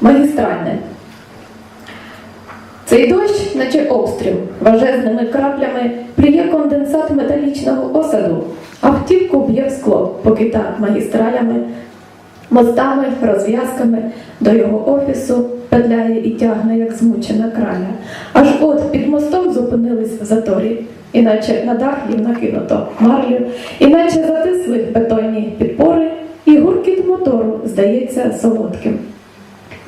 магістральне. Цей дощ, наче обстріл, важезними краплями плює конденсат металічного осаду, автівку б'є в скло, поки так магістралями, мостами, розв'язками до його офісу петляє і тягне, як змучена краля. Аж от під мостом зупинились в заторі, іначе на дах їм накинуто марлю, іначе затисли бетонні підпори, і гуркіт мотору здається солодким.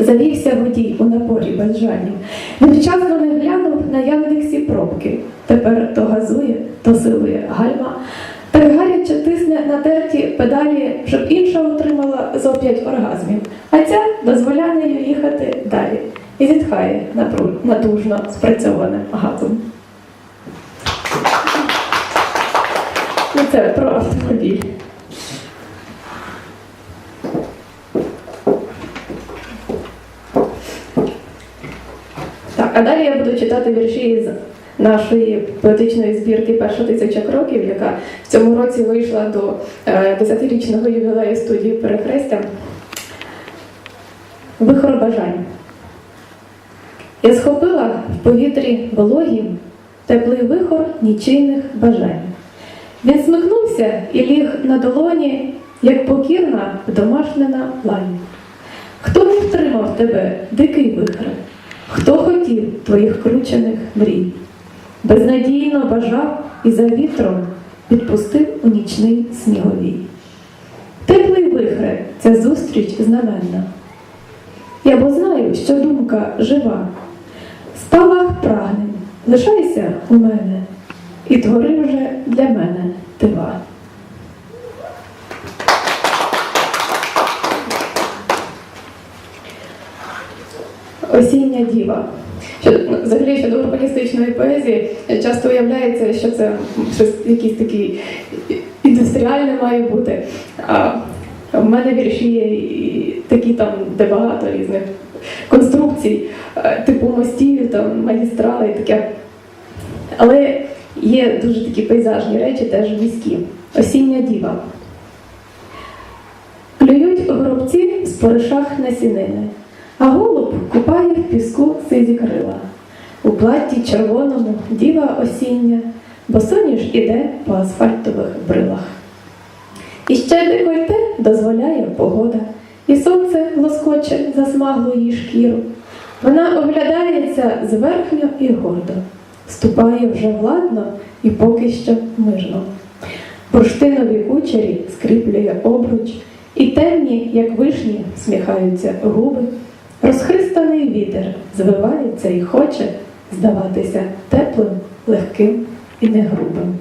Завівся водій у напорі безжальнім. Він вчасно не глянув на Яндексі пробки. Тепер то газує, то силує гальма. Так гаряче тисне на терті педалі, щоб інша отримала зо п'ять оргазмів, а ця дозволяє їй їхати далі і зітхає натужно спрацьованим газом. Ну, це про автомобіль. А далі я буду читати вірші з нашої поетичної збірки Перша тисяча кроків, яка в цьому році вийшла до е, 10-річного ювілею студії Перехрестя. Вихор бажань. Я схопила в повітрі вологім теплий вихор нічийних бажань. Він смикнувся і ліг на долоні, як покірна домашнена лань. Хто не втримав тебе, дикий вихре? Хто хотів твоїх кручених мрій? Безнадійно бажав і за вітром підпустив у нічний сніговій. Теплий вихре, ця зустріч знаменна. Я бо знаю, що думка жива. Спалах прагнень, лишайся у мене, і твори вже для мене дива. Осіння діва. Що, ну, взагалі щодо урбаністичної поезії часто уявляється, що це щось якийсь такий індустріальне має бути. А в мене вірші є такі там, де багато різних конструкцій, е, типу мостів, там, магістрали і таке. Але є дуже такі пейзажні речі, теж міські. Осіння діва. Клюють горобці в споришах насінини, а голуб купає в піску сизі крила. У платі червоному діва осіння, бо соняш іде по асфальтових брилах. І ще декольте дозволяє погода, і сонце лоскоче засмаглу її шкіру. Вона оглядається зверхньо і гордо, ступає вже владно і поки що мирно. Бурштинові кучері скріплює обруч, і темні, як вишні, сміхаються губи. Розхристаний вітер звивається і хоче здаватися теплим, легким і негрубим.